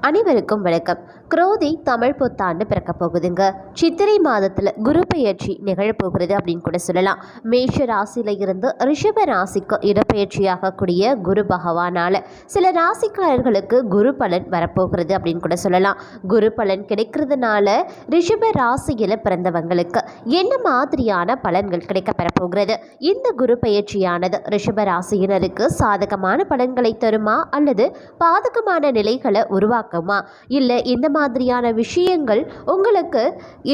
அனைவருக்கும் வணக்கம். குரோதி தமிழ் புத்தாண்டு பிறக்க போகுதுங்க. சித்திரை மாதத்தில் குரு பெயர்ச்சி நிகழப்போகிறது அப்படின்னு கூட சொல்லலாம். மேஷ ராசியில இருந்து ரிஷப ராசிக்கு இடப்பெயர்ச்சியாகக்கூடிய குரு பகவானால சில ராசிக்காரர்களுக்கு குரு பலன் வரப்போகிறது அப்படின்னு கூட சொல்லலாம். குரு பலன் கிடைக்கிறதுனால ரிஷப ராசியில் பிறந்தவங்களுக்கு என்ன மாதிரியான பலன்கள் கிடைக்க பெறப்போகிறது? இந்த குரு பெயர்ச்சியானது ரிஷப ராசியினருக்கு சாதகமான பலன்களை தருமா? அல்லது பாதகமான நிலைகளை உருவாக்க பக்கமா இல்லை இந்த மாதிரியான விஷயங்கள் உங்களுக்கு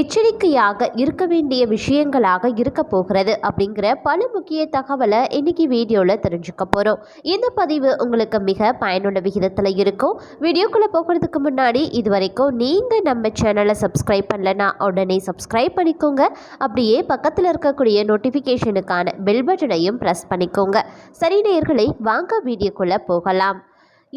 எச்சரிக்கையாக இருக்க வேண்டிய விஷயங்களாக இருக்க போகிறது அப்படிங்கிற பல முக்கிய தகவலை இன்னைக்கு வீடியோவில் தெரிஞ்சுக்க போகிறோம் இந்த பதிவு உங்களுக்கு மிக பயனுள்ள விகிதத்தில் இருக்கும். வீடியோக்குள்ளே போகிறதுக்கு முன்னாடி இது வரைக்கும் நீங்கள் நம்ம சேனலை சப்ஸ்கிரைப் பண்ணலன்னா உடனே சப்ஸ்கிரைப் பண்ணிக்கோங்க. அப்படியே பக்கத்தில் இருக்கக்கூடிய நோட்டிஃபிகேஷனுக்கான பெல் பட்டனையும் ப்ரெஸ் பண்ணிக்கோங்க. சரி நேர்களை வாங்க வீடியோக்குள்ளே போகலாம்.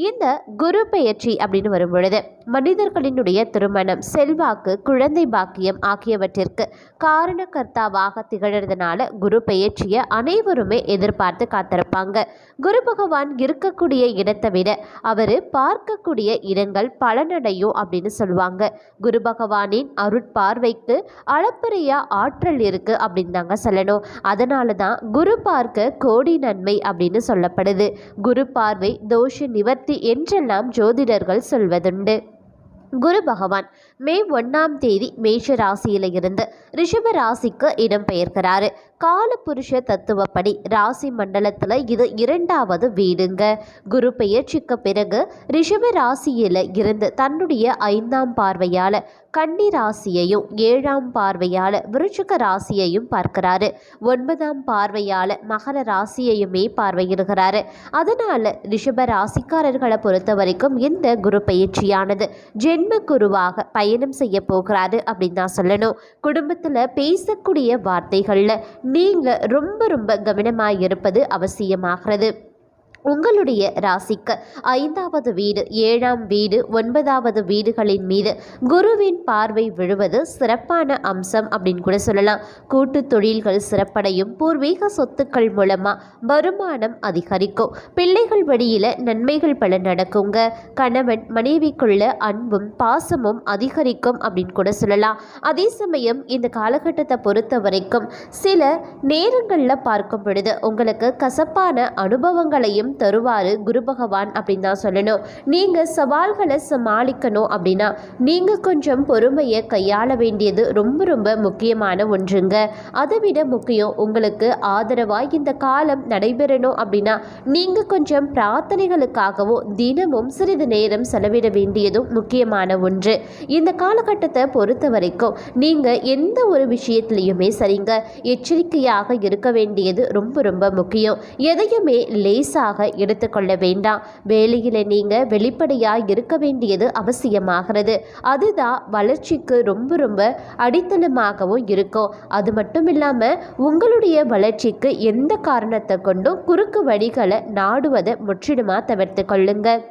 இந்த குரு பெயர்ச்சி அப்படின்னு வரும் பொழுது மனிதர்களினுடைய திருமணம் செல்வாக்கு குழந்தை பாக்கியம் ஆகியவற்றிற்கு காரணக்கர்த்தாவாக திகழறதுனால குரு பெயர்ச்சியை அனைவருமே எதிர்பார்த்து காத்திருப்பாங்க. குரு பகவான் இருக்கக்கூடிய இடத்தை விட அவர் பார்க்கக்கூடிய இடங்கள் பலனடையும் அப்படின்னு சொல்லுவாங்க. குரு பகவானின் அருட்பார்வைக்கு அளப்பரிய ஆற்றல் இருக்கு அப்படின்னு தாங்க சொல்லணும். அதனால தான் குரு பார்க்க கோடி நன்மை அப்படின்னு சொல்லப்படுது. குரு பார்வை தோஷ நிவர்த்தி என்றெல்லாம் ஜோதிடர்கள் சொல்வதுண்டு. குரு பகவான் மே ஒன்றாம் தேதி மேஷ ராசியில இருந்து ரிஷப ராசிக்கு இடம்பெயர்க்கிறாரு காலபுருஷ தத்துவப்படி ராசி மண்டலத்தில் இது இரண்டாவது வீடுங்க. குரு பெயர்ச்சிக்கு பிறகு ரிஷப ராசியில் இருந்து தன்னுடைய ஐந்தாம் பார்வையால் கன்னி ராசியையும் ஏழாம் பார்வையால் விருச்சிக ராசியையும் பார்க்கிறாரு. ஒன்பதாம் பார்வையால் மகர ராசியையுமே பார்வையிடுகிறாரு. அதனால ரிஷப ராசிக்காரர்களை பொறுத்த வரைக்கும் இந்த குரு பயிற்சியானது ஜென்ம குருவாக பயணம் செய்ய போகிறாரு அப்படின்னு தான் சொல்லணும். குடும்பத்தில் பேசக்கூடிய வார்த்தைகளில் நீங்கள் ரொம்ப ரொம்ப கவனமாக இருப்பது அவசியமாகிறது. உங்களுடைய ராசிக்கு ஐந்தாவது வீடு ஏழாம் வீடு ஒன்பதாவது வீடுகளின் மீது குருவின் பார்வை விழுவது சிறப்பான அம்சம் அப்படின்னு கூட சொல்லலாம். கூட்டு தொழில்கள் சிறப்படையும் பூர்வீக சொத்துக்கள் மூலமாக வருமானம் அதிகரிக்கும். பிள்ளைகள் வழியில் நன்மைகள் பல நடக்குங்க. கணவன் மனைவிக்குள்ள அன்பும் பாசமும் அதிகரிக்கும் அப்படின்னு கூட சொல்லலாம். அதே சமயம் இந்த காலகட்டத்தை பொறுத்த வரைக்கும் சில நேரங்களில் பார்க்கும் பொழுது உங்களுக்கு கசப்பான அனுபவங்களையும் தருவார் குரு பகவான் அப்படின்னு தான் சொல்லணும். நீங்கள் சவால்களை சமாளிக்கணும் அப்படின்னா நீங்கள் கொஞ்சம் பொறுமையை கையாள வேண்டியது ரொம்ப ரொம்ப முக்கியமான ஒன்றுங்க. அதை விட முக்கியம் உங்களுக்கு ஆதரவாக இந்த காலம் நடைபெறணும் அப்படின்னா நீங்கள் கொஞ்சம் பிரார்த்தனைகளுக்காகவும் தினமும் சிறிது நேரம் செலவிட வேண்டியதும் முக்கியமான ஒன்று. இந்த காலகட்டத்தை பொறுத்த வரைக்கும் நீங்கள் எந்த ஒரு விஷயத்துலையுமே சரிங்க எச்சரிக்கையாக இருக்க வேண்டியது ரொம்ப ரொம்ப முக்கியம். எதையுமே லேசாக எடுத்துக்கொள்ள வேண்டாம். வேலையில் நீங்கள் வெளிப்படையாக இருக்க வேண்டியது அவசியமாகிறது. அதுதான் வளர்ச்சிக்கு ரொம்ப ரொம்ப அடித்தளமாகவும் இருக்கும். அது மட்டும் இல்லாமல் உங்களுடைய வளர்ச்சிக்கு எந்த காரணத்தை கொண்டும் குறுக்கு வழிகளை நாடுவதை முற்றிலுமாக தவிர்த்து கொள்ளுங்கள்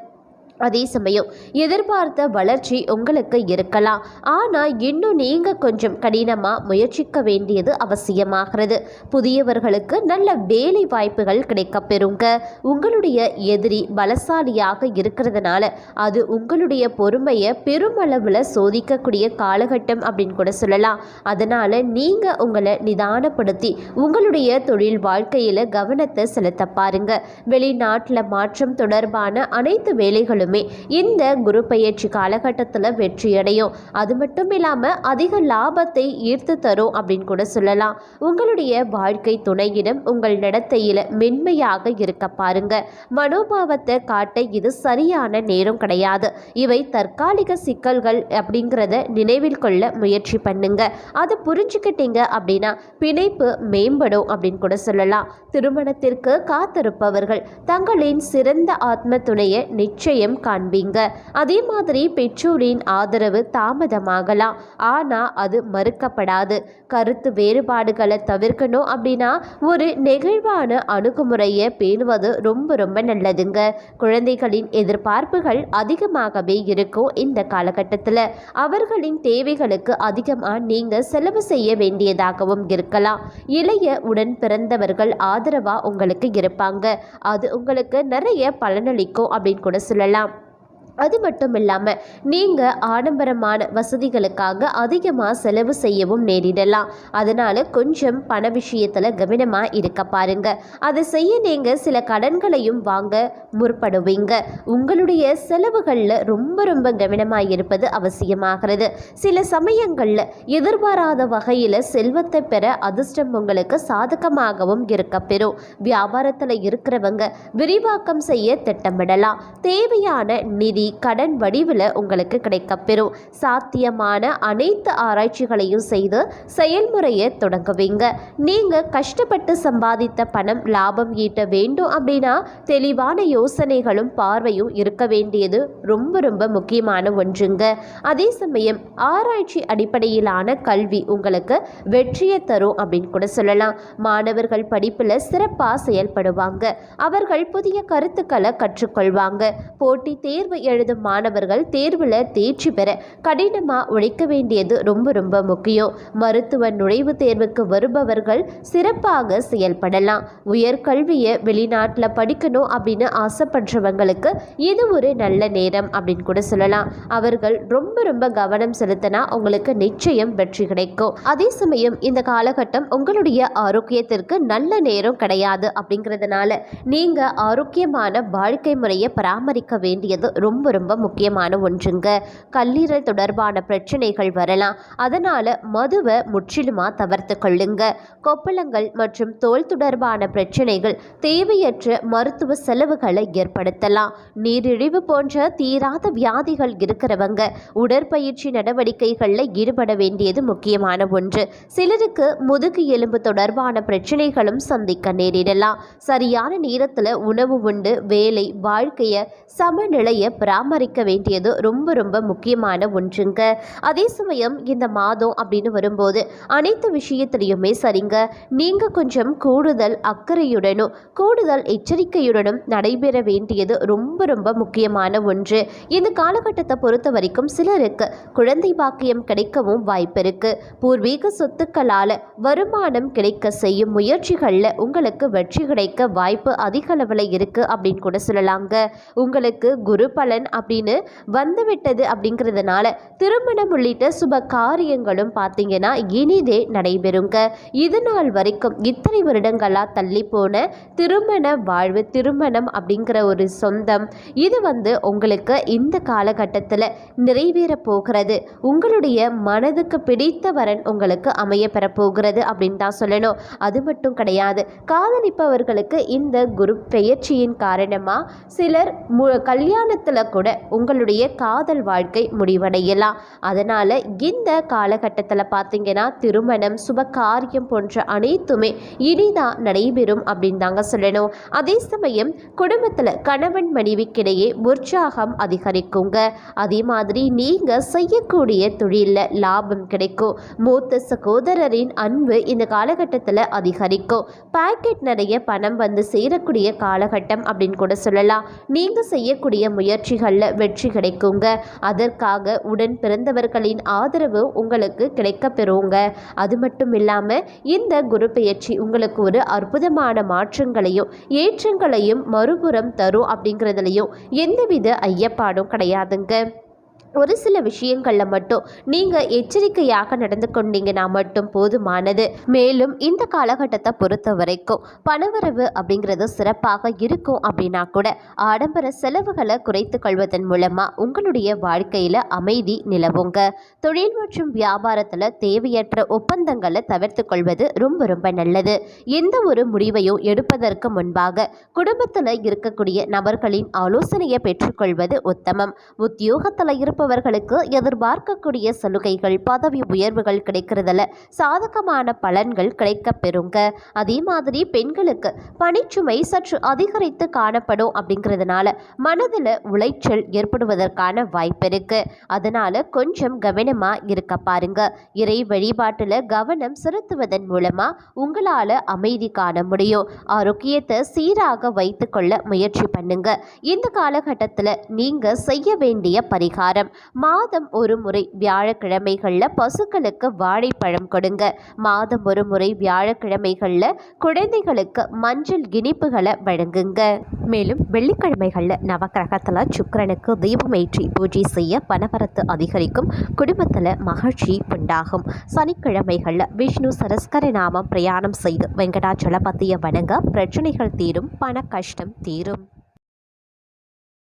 அதே சமயம் எதிர்பார்த்த வளர்ச்சி உங்களுக்கு இருக்கலாம். ஆனால் இன்னும் நீங்கள் கொஞ்சம் கடினமாக முயற்சிக்க வேண்டியது அவசியமாகிறது. புதியவர்களுக்கு நல்ல வேலை வாய்ப்புகள் கிடைக்கப்பெறுங்க. உங்களுடைய எதிரி பலசாலியாக இருக்கிறதுனால அது உங்களுடைய பொறுமையை பெருமளவில் சோதிக்கக்கூடிய காலகட்டம் அப்படின்னு கூட சொல்லலாம். அதனால் நீங்கள் உங்களை நிதானப்படுத்தி உங்களுடைய தொழில் வாழ்க்கையில் கவனத்தை செலுத்த பாருங்க. வெளிநாட்டில் மாற்றம் தொடர்பான அனைத்து வேலைகளும் இருந்தாலுமே இந்த குரு பயிற்சி காலகட்டத்தில் வெற்றியடையும். அது மட்டும் இல்லாமல் அதிக லாபத்தை ஈர்த்து தரும் அப்படின்னு கூட சொல்லலாம். உங்களுடைய வாழ்க்கை துணையிடம் உங்கள் நடத்தையில் மென்மையாக இருக்க பாருங்க. மனோபாவத்தை காட்ட இது சரியான நேரம் கிடையாது. இவை தற்காலிக சிக்கல்கள் அப்படிங்கிறத நினைவில் கொள்ள முயற்சி பண்ணுங்க. அதை புரிஞ்சுக்கிட்டீங்க அப்படின்னா பிணைப்பு மேம்படும் அப்படின்னு கூட சொல்லலாம். திருமணத்திற்கு காத்திருப்பவர்கள் தங்களின் சிறந்த ஆத்ம துணையை நிச்சயம் காண்பீங்க. அதே மாதிரி பெற்றோரின் ஆதரவு தாமதமாகலாம். ஆனால் அது மறுக்கப்படாது. கருத்து வேறுபாடுகளை தவிர்க்கணும் அப்படின்னா ஒரு நெகிழ்வான அணுகுமுறையை பேணுவது ரொம்ப ரொம்ப நல்லதுங்க. குழந்தைகளின் எதிர்பார்ப்புகள் அதிகமாகவே இருக்கும் இந்த காலகட்டத்தில். அவர்களின் தேவைகளுக்கு அதிகமாக நீங்கள் செலவு செய்ய வேண்டியதாகவும் இருக்கலாம். இளைய உடன் பிறந்தவர்கள் ஆதரவாக உங்களுக்கு இருப்பாங்க. அது உங்களுக்கு நிறைய பலனளிக்கும் அப்படின்னு கூட சொல்லலாம். அது மட்டும் இல்லாமல் நீங்கள் ஆடம்பரமான வசதிகளுக்காக அதிகமாக செலவு செய்யவும் நேரிடலாம். அதனால் கொஞ்சம் பண விஷயத்தில் கவனமாக இருக்க பாருங்க. அதை செய்ய நீங்கள் சில கடன்களையும் வாங்க முற்படுவீங்க. உங்களுடைய செலவுகளில் ரொம்ப ரொம்ப கவனமாக இருப்பது அவசியமாகிறது. சில சமயங்களில் எதிர்பாராத வகையில் செல்வத்தை பெற அதிர்ஷ்டம் உங்களுக்கு சாதகமாகவும் இருக்கப்பெறும் வியாபாரத்தில் இருக்கிறவங்க விரிவாக்கம் செய்ய திட்டமிடலாம். தேவையான நிதி கடன் வடிவில் உங்களுக்கு கிடைக்கப்பெறும் சாத்தியமான அனைத்து ஆராய்ச்சிகளையும் செய்து செயல்முறையை தொடங்குவீங்க. நீங்கள் கஷ்டப்பட்டு சம்பாதித்த பணம் லாபம் ஈட்ட வேண்டும் அப்படின்னா தெளிவான யோசனைகளும் பார்வையும் இருக்க வேண்டியது ரொம்ப ரொம்ப முக்கியமான ஒன்றுங்க. அதே சமயம் ஆராய்ச்சி அடிப்படையிலான கல்வி உங்களுக்கு வெற்றியை தரும் அப்படின்னு கூட சொல்லலாம். மாணவர்கள் படிப்பில் சிறப்பாக செயல்படுவாங்க. அவர்கள் புதிய கருத்துக்களை கற்றுக்கொள்வாங்க. போட்டி தேர்வு எழுதும் மாணவர்கள் தேர்வில் தேர்ச்சி பெற கடினமாக உழைக்க வேண்டியது ரொம்ப ரொம்ப முக்கியம். மருத்துவ நுழைவுத் தேர்வுக்கு வருபவர்கள் சிறப்பாக செயல்படலாம். உயர்கல்வியை வெளிநாட்டில் படிக்கணும் அப்படின்னு ஆசைப்படுறவங்களுக்கு இது ஒரு நல்ல நேரம் அப்படின்னு கூட சொல்லலாம். அவர்கள் ரொம்ப ரொம்ப கவனம் செலுத்தினா உங்களுக்கு நிச்சயம் வெற்றி கிடைக்கும். அதே சமயம் இந்த காலகட்டம் உங்களுடைய ஆரோக்கியத்திற்கு நல்ல நேரம் கிடையாது அப்படிங்கிறதுனால நீங்கள் ஆரோக்கியமான வாழ்க்கை முறையை பராமரிக்க வேண்டியது ரொம்ப ரொம்ப முக்கியமான ஒன்றுங்க. கல்லீரல் தொடர்பான பிரச்சனைகள் வரலாம். அதனால் மதுவை முற்றிலுமாக தவிர்த்து கொள்ளுங்க. கொப்பளங்கள் மற்றும் தோல் தொடர்பான பிரச்சனைகள் தேவையற்ற மருத்துவ செலவுகளை ஏற்படுத்தலாம். நீரிழிவு போன்ற தீராத வியாதிகள் இருக்கிறவங்க உடற்பயிற்சி நடவடிக்கைகளில் ஈடுபட வேண்டியது முக்கியமான ஒன்று. சிலருக்கு முதுகு எலும்பு தொடர்பான பிரச்சனைகளும் சந்திக்க நேரிடலாம். சரியான நேரத்தில் உணவு உண்டு வேலை வாழ்க்கையை சமநிலையை பராமரிக்க வேண்டியது ரொம்ப ரொம்ப முக்கியமான ஒன்றுங்க. அதே சமயம் இந்த மாதம் அப்படின்னு வரும்போது அனைத்து விஷயத்துலையுமே சரிங்க. நீங்கள் கொஞ்சம் கூடுதல் அக்கறையுடனும் கூடுதல் எச்சரிக்கையுடனும் நடைபெற வேண்டியது ரொம்ப ரொம்ப முக்கியமான ஒன்று. இந்த காலகட்டத்தை பொறுத்த வரைக்கும் சிலருக்கு குழந்தை பாக்கியம் கிடைக்கவும் வாய்ப்பு இருக்கு. பூர்வீக சொத்துக்களால் வருமானம் கிடைக்க செய்யும் முயற்சிகளில் உங்களுக்கு வெற்றி கிடைக்க வாய்ப்பு அதிக அளவில் இருக்கு அப்படின்னு கூட சொல்லலாங்க. உங்களுக்கு குரு பலன் அப்படின்னு வந்துவிட்டது அப்படிங்கிறதுனால திருமணம் உள்ளிட்ட சுப காரியங்களும் பார்த்தீங்கன்னா இனிதே நடைபெறுங்க. இது நாள் வரைக்கும் இத்தனை வருடங்களாக தள்ளி போன திருமண வாழ்வு திருமணம் அப்படிங்கிற ஒரு சொந்தம் இது வந்து உங்களுக்கு இந்த காலகட்டத்தில் நிறைவேற போகிறது. உங்களுடைய மனதுக்கு பிடித்த வரன் உங்களுக்கு அமைய பெறப்போகிறது அப்படின்னு தான் சொல்லணும். அது மட்டும் கிடையாது காதலிப்பவர்களுக்கு இந்த குரு பெயர்ச்சியின் காரணமாக சிலர் மு கல்யாணத்தில் கூட உங்களுடைய காதல் வாழ்க்கை முடிவடையலாம். அதனால் இந்த காலகட்டத்தில் பார்த்தீங்கன்னா திருமணம் சுப காரியம் போன்ற அனைத்துமே இனிதான் நடைபெறும் அப்படின்னு தாங்க சொல்லணும். அதே சமயம் குடும்பத்தில் கணவன் மனைவிக்கிடையே உற்சாகம் அதிகரிக்குங்க. அதே மாதிரி நீங்கள் செய்யக்கூடிய தொழிலில் லாபம் கிடைக்கும். மூத்த சகோதரரின் அன்பு இந்த காலகட்டத்தில் அதிகரிக்கும். பாக்கெட் நிறைய பணம் வந்து சேரக்கூடிய காலகட்டம் அப்படின்னு கூட சொல்லலாம். நீங்கள் செய்யக்கூடிய முயற்சி முயற்சிகளில் வெற்றி கிடைக்குங்க. அதற்காக உடன் பிறந்தவர்களின் ஆதரவு உங்களுக்கு கிடைக்க பெறுங்க. அது மட்டும் இல்லாமல் இந்த குரு பயிற்சி உங்களுக்கு ஒரு அற்புதமான மாற்றங்களையும் ஏற்றங்களையும் மறுபுறம் தரும் அப்படிங்கிறதுலையும் எந்தவித ஐயப்பாடும் கிடையாதுங்க. ஒரு சில விஷயங்களில் மட்டும் நீங்கள் எச்சரிக்கையாக நடந்து கொண்டீங்கன்னா மட்டும் போதுமானது. மேலும் இந்த காலகட்டத்தை பொறுத்த வரைக்கும் பணவரவு அப்படிங்கிறது சிறப்பாக இருக்கும் அப்படின்னா கூட ஆடம்பர செலவுகளை குறைத்து கொள்வதன் மூலமாக உங்களுடைய வாழ்க்கையில் அமைதி நிலவுங்க. தொழில் மற்றும் வியாபாரத்தில் தேவையற்ற ஒப்பந்தங்களை தவிர்த்து கொள்வது ரொம்ப ரொம்ப நல்லது. எந்த ஒரு முடிவையும் எடுப்பதற்கு முன்பாக குடும்பத்தில் இருக்கக்கூடிய நபர்களின் ஆலோசனையை பெற்றுக்கொள்வது உத்தமம். உத்தியோகத்தில் இருப்பவர்களுக்கு எதிர்பார்க்கக்கூடிய சலுகைகள் பதவி உயர்வுகள் கிடைக்கிறதுல சாதகமான பலன்கள் கிடைக்க பெறுங்க. அதே மாதிரி பெண்களுக்கு பணிச்சுமை சற்று அதிகரித்து காணப்படும் அப்படிங்கிறதுனால மனதில் உளைச்சல் ஏற்படுவதற்கான வாய்ப்பு இருக்கு. அதனால கொஞ்சம் கவனமா இருக்க பாருங்க. இறை வழிபாட்டில் கவனம் செலுத்துவதன் மூலமா உங்களால அமைதி காண முடியும். ஆரோக்கியத்தை சீராக வைத்துக்கொள்ள முயற்சி பண்ணுங்க. இந்த காலகட்டத்தில் நீங்க செய்ய வேண்டிய பரிகாரம் பரிகாரம் மாதம் ஒரு முறை வியாழக்கிழமைகளில் பசுக்களுக்கு வாழைப்பழம் கொடுங்க. மாதம் ஒரு முறை வியாழக்கிழமைகளில் குழந்தைகளுக்கு மஞ்சள் இனிப்புகளை வழங்குங்க. மேலும் வெள்ளிக்கிழமைகளில் நவக்கிரகத்தில் சுக்கிரனுக்கு தீபமேற்றி பூஜை செய்ய பணவரத்து அதிகரிக்கும். குடும்பத்தில் மகிழ்ச்சி உண்டாகும். சனிக்கிழமைகளில் விஷ்ணு சரஸ்கர நாமம் பிரயாணம் செய்து வெங்கடாச்சலபதியை வணங்க பிரச்சனைகள் தீரும் பண கஷ்டம் தீரும்.